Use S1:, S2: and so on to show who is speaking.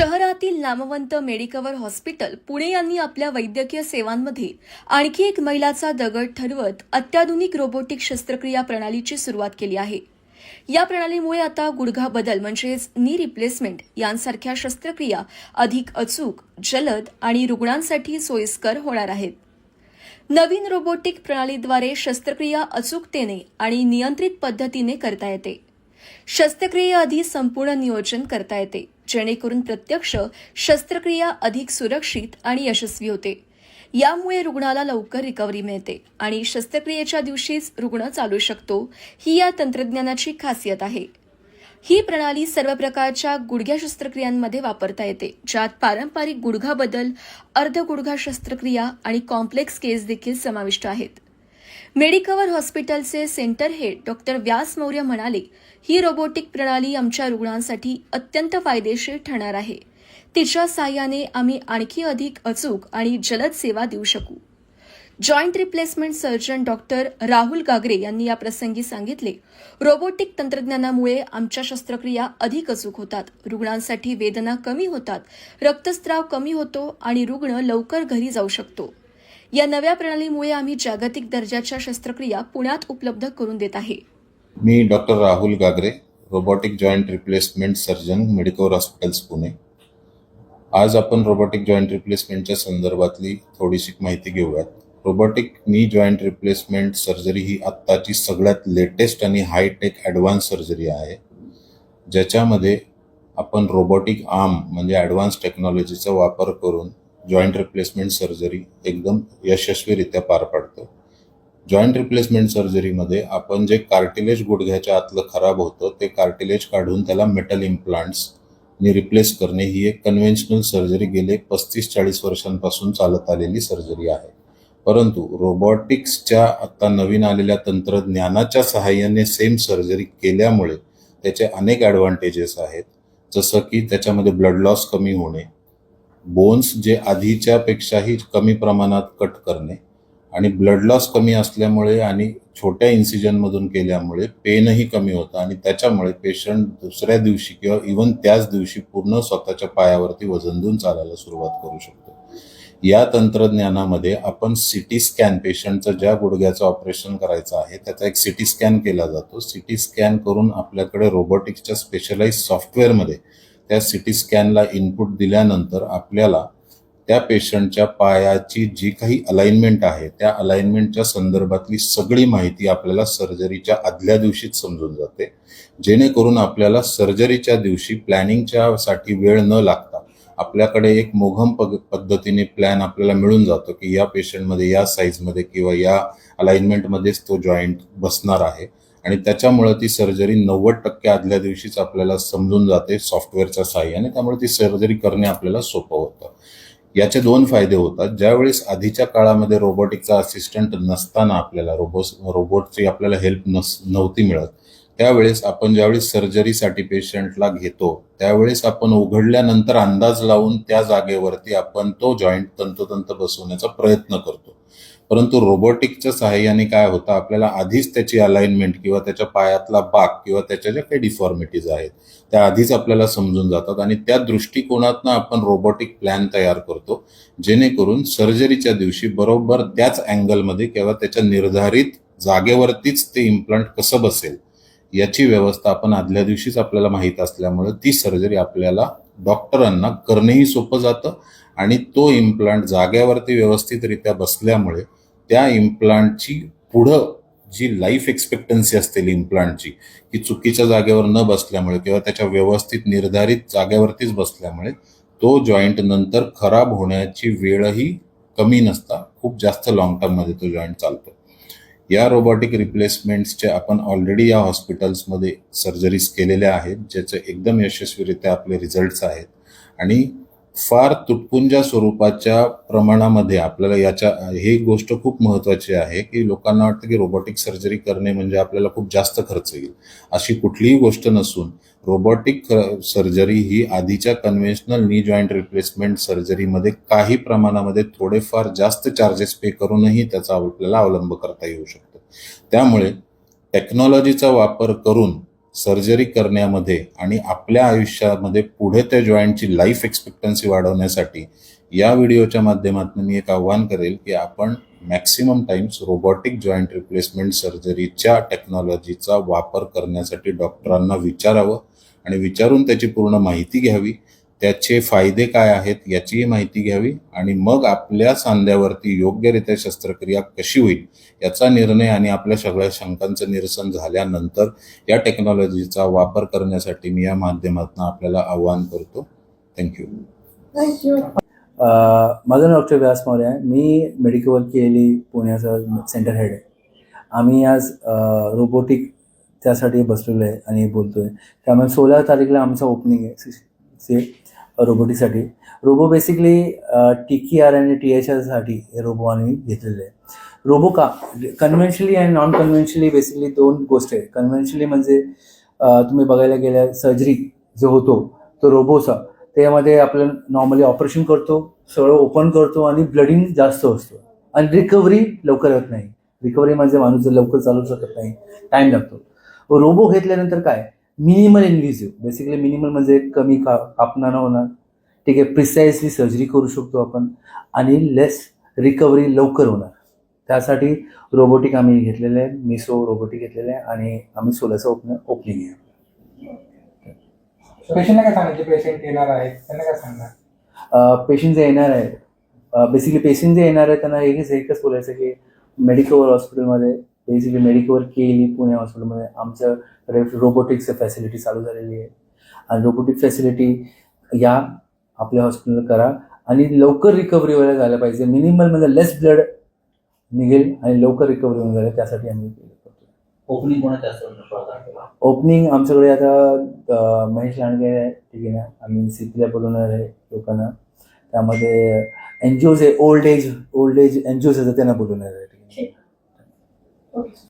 S1: शहरातील नामवंत Medicover hospital Pune यांनी आपल्या वैद्यकीय सेवांमध्ये आणखी एक मैलाचा दगड ठरवत अत्याधुनिक रोबोटिक शस्त्रक्रिया प्रणालीची सुरुवात केली आहे. या प्रणालीमुळे आता गुडघा बदल म्हणजेच नी रिप्लेसमेंट यांसारख्या शस्त्रक्रिया अधिक अचूक जलद आणि रुग्णांसाठी सोयीस्कर होणार आहेत. नवीन रोबोटिक प्रणालीद्वारे शस्त्रक्रिया अचूकतेने आणि नियंत्रित पद्धतीने करता येते. शस्त्रक्रियेआधी संपूर्ण नियोजन करता येते. जेणेकरून प्रत्यक्ष शस्त्रक्रिया अधिक सुरक्षित आणि यशस्वी होते. यामुळे रुग्णाला लवकर रिकव्हरी मिळते आणि शस्त्रक्रियेच्या दिवशीच रुग्ण चालू शकतो ही या तंत्रज्ञानाची खासियत आहे. ही प्रणाली सर्व प्रकारच्या गुडघ्या शस्त्रक्रियांमध्ये वापरता येते ज्यात पारंपरिक गुडघा बदल अर्ध गुडघा शस्त्रक्रिया आणि कॉम्प्लेक्स केस देखील समाविष्ट आहेत. मेडिकवर हॉस्पिटलचे centre head doctor Vyas Maurya म्हणाले ही रोबोटिक प्रणाली आमच्या रुग्णांसाठी अत्यंत फायदेशीर ठरणार आहे. तिच्या साहाय्याने आम्ही आणखी अधिक अचूक आणि जलद सेवा देऊ शकू. Joint replacement surgeon doctor Rahul Gagare यांनी या प्रसंगी सांगितले रोबोटिक तंत्रज्ञानामुळे आमच्या शस्त्रक्रिया अधिक अचूक होतात. रुग्णांसाठी वेदना कमी होतात रक्तस्त्राव कमी होतो आणि रुग्ण लवकर घरी जाऊ शकतो. या नव्या प्रणालीमुळे आम्ही जागतिक दर्जाच्या शस्त्रक्रिया पुण्यात उपलब्ध करून देत आहे.
S2: मी doctor Rahul Gagare robotic joint replacement surgeon medical hospitals Pune. आज आपण रोबोटिक जॉईंट रिप्लेसमेंटच्या संदर्भातली थोडीशी माहिती घेऊयात. रोबोटिक नी जॉईंट रिप्लेसमेंट सर्जरी ही आत्ताची सगळ्यात लेटेस्ट आणि हायटेक ॲडव्हान्स सर्जरी आहे. ज्याच्यामध्ये आपण रोबोटिक आर्म म्हणजे ॲडव्हान्स टेक्नॉलॉजीचा वापर करून जॉईंट रिप्लेसमेंट सर्जरी एकदम यशस्वीरित्या पार पाडतो. जॉईंट रिप्लेसमेंट सर्जरीमध्ये आपण जे कार्टिलेज गुडघ्याच्या आतलं खराब होतं ते कार्टिलेज काढून त्याला मेटल इम्प्लांट्स रिप्लेस करणे ही एक कन्व्हेन्शनल सर्जरी गेले पस्तीस चाळीस वर्षांपासून चालत आलेली सर्जरी आहे. परंतु रोबोटिक्सच्या आता नवीन आलेल्या तंत्रज्ञानाच्या सहाय्याने सेम सर्जरी केल्यामुळे त्याचे अनेक ॲडव्हान्टेजेस आहेत. जसं की त्याच्यामध्ये ब्लड लॉस कमी होणे बोन्स जे आधीच्या पेक्षाही कमी प्रमाणात कट करणे आणि ब्लड लॉस कमी असल्यामुळे आणि छोट्या इन्सिजनमधून केल्यामुळे पेनही कमी होतं आणि त्याच्यामुळे पेशंट दुसऱ्या दिवशी किंवा इवन त्याच दिवशी पूर्ण स्वतःच्या पायावरती वजन देऊन चालायला सुरुवात करू शकतो. या तंत्रज्ञानामध्ये आपण सिटी स्कॅन पेशंटचं ज्या गुडघ्याचं ऑपरेशन करायचं आहे त्याचा एक सिटी स्कॅन केला जातो. सिटी स्कॅन करून आपल्याकडे रोबोटिक्सच्या स्पेशलाइज सॉफ्टवेअरमध्ये त्या सिटी स्कॅनला इनपुट दिल्यानंतर आपल्याला त्या पेशंटच्या पायाची जी काही अलाइनमेंट आहे त्या अलाइनमेंटच्या संदर्भातली सगळी माहिती आपल्याला सर्जरीच्या आदल्या दिवशीच समजून जाते. जेणेकरून आपल्याला सर्जरीच्या दिवशी प्लॅनिंगच्या साठी वेळ न लागता आपल्याकडे एक मोघम पग पद्धतीने प्लॅन आपल्याला मिळून जातो की या पेशंटमध्ये या साईजमध्ये किंवा या अलाइनमेंटमध्येच तो जॉईंट बसणार आहे. आणि त्याच्यामुळे ती सर्जरी नव्वद टक्के आदल्या दिवशीच आपल्याला समजून जाते सॉफ्टवेअरच्या साह्याने. त्यामुळे ती सर्जरी करणे आपल्याला सोपं होतं. याचे दोन फायदे होतात. ज्यावेळेस आधीच्या काळामध्ये रोबोटिकचा असिस्टंट नसताना आपल्याला रोबो रोबोटची आपल्याला हेल्प नस नव्हती मिळत त्यावेळेस आपण ज्यावेळेस सर्जरीसाठी पेशंटला घेतो त्यावेळेस आपण उघडल्यानंतर अंदाज लावून त्या जागेवरती आपण तो जॉईंट तंतोतंत बसवण्याचा प्रयत्न करतो. परंतु रोबोटिकच्या सहाय्याने काय होतं आपल्याला आधीच त्याची अलाइनमेंट किंवा त्याच्या पायातला बाग किंवा त्याच्या ज्या काही डिफॉर्मिटीज आहेत त्या आधीच आपल्याला समजून जातात आणि त्या दृष्टिकोनातनं आपण रोबोटिक प्लॅन तयार करतो जेणेकरून सर्जरीच्या दिवशी बरोबर त्याच अँगलमध्ये किंवा त्याच्या निर्धारित जागेवरतीच ते इम्प्लांट कसं बसेल याची व्यवस्था आपण आदल्या दिवशीच आपल्याला माहीत असल्यामुळे ती सर्जरी आपल्याला डॉक्टरांना करणंही सोपं जातं आणि तो इम्प्लांट जाग्यावरती व्यवस्थितरित्या बसल्यामुळे त्या इम्प्लांटची पुढं जी लाईफ एक्सपेक्टन्सी असतील इम्प्लांटची की चुकीच्या जागेवर न बसल्यामुळे किंवा त्याच्या व्यवस्थित निर्धारित जागेवरतीच बसल्यामुळे तो जॉईंट नंतर खराब होण्याची वेळही कमी नसता खूप जास्त लॉंग टर्ममध्ये तो जॉईंट चालतो. या रोबोटिक रिप्लेसमेंट्सचे आपण ऑलरेडी या हॉस्पिटल्समध्ये सर्जरीज केलेल्या आहेत ज्याचे एकदम यशस्वीरित्या आपले रिझल्ट्स आहेत. आणि फार तुटपुंजा स्वरूपाच्या प्रमाणामध्ये आपल्याला याच्या ही गोष्ट खूप महत्वाची आहे की लोकांना वाटतं की रोबोटिक सर्जरी करणे म्हणजे आपल्याला खूप जास्त खर्च येईल. अशी कुठलीही गोष्ट नसून रोबोटिक सर्जरी ही आधीच्या कन्व्हेन्शनल नी जॉईंट रिप्लेसमेंट सर्जरीमध्ये काही प्रमाणामध्ये थोडेफार जास्त चार्जेस पे करूनही त्याचा आपल्याला अवलंब करता येऊ शकतो. त्यामुळे टेक्नॉलॉजीचा वापर करून सर्जरी करण्यामध्ये आणि आपल्या आयुष्यामध्ये पुढे त्या जॉईंटची लाईफ एक्सपेक्टन्सी वाढवण्यासाठी या व्हिडिओच्या माध्यमातून मी एक आव्हान करेल की आपण maximum times robotic joint replacement सर्जरीच्या टेक्नॉलॉजीचा वापर करण्यासाठी डॉक्टरांना विचारावं आणि विचारून त्याची पूर्ण माहिती घ्यावी. त्याचे फायदे काय आहेत याचीही माहिती घ्यावी आणि मग आपल्या सांध्यावरती योग्यरित्या शस्त्रक्रिया कशी होईल याचा निर्णय आणि आपल्या सगळ्या शंकांचं निरसन झाल्यानंतर या टेक्नॉलॉजीचा वापर करण्यासाठी मी या माध्यमातून आपल्याला आवाहन करतो. थँक्यू
S3: थँक्यू
S4: अ, माझं नाव डॉक्टर व्यास मौर्य आहे. मी मेडिकल केली पुण्याचा सेंटर हेड आहे. आम्ही आज रोबोटिक त्यासाठी बसलेलो आहे आणि बोलतो आहे त्यामुळे सोळा तारीखला आमचं ओपनिंग आहे. से रोबोटीसाठी robo basically T K R आणि टी एच आरसाठी हे रोबो आम्ही घेतलेले आहे रोबो का कन्व्हेन्शनली आणि नॉन कन्व्हेन्शनली बेसिकली दोन गोष्टी आहे. कन्व्हेन्शनली म्हणजे तुम्ही बघायला गेल्या सर्जरी जो होतो तो रोबोचा. त्यामध्ये आपण नॉर्मली ऑपरेशन करतो सगळं ओपन करतो आणि ब्लडिंग जास्त असतो. आणि रिकव्हरी लवकर होत नाही. रिकव्हरी म्हणजे माणूस जर लवकर चालू शकत नाही. टाईम लागतो. रोबो घेतल्यानंतर काय? मिनिमल इन्व्हिजिव्ह बेसिकली मिनिमल म्हणजे कमी का कापणार होणार ठीक आहे प्रिसाइजली सर्जरी करू शकतो आपण आणि लेस रिकव्हरी लवकर होणार. त्यासाठी रोबोटिक आम्ही घेतलेलं आहे मिसो रोबोटिक घेतलेलं आहे आणि आम्ही सोलाचं ओपन ओपनिंग आहे.
S3: पेशंटला काय सांगायचे? पेशंट येणार आहेत त्यांना काय सांगणार?
S4: पेशंट जे येणार आहे बेसिकली पेशंट जे येणार आहे त्यांना एकच एकच बोलायचं की मेडिकल हॉस्पिटलमध्ये बेसिकली मेडिकल केली पुणे हॉस्पिटलमध्ये आमचं रोबोटिक्स फॅसिलिटी चालू झालेली आहे. आणि रोबोटिक फॅसिलिटी या आपल्या हॉस्पिटल करा आणि लवकर रिकव्हरी व्हायला झालं पाहिजे. मिनिमल म्हणजे लेस ब्लड निघेल आणि लवकर रिकव्हरी होऊन झालं त्यासाठी आम्ही केलं करतो
S5: ओपनिंग कोणाच्या
S4: ओपनिंग आमच्याकडे आता महेश लांडगे आहे ठीक आहे ना? आम्ही सिटीला बोलवणार आहे लोकांना. त्यामध्ये एन जी ओज आहे old age old age N G Os त्यांना बोलवणार आहे ठीक आहे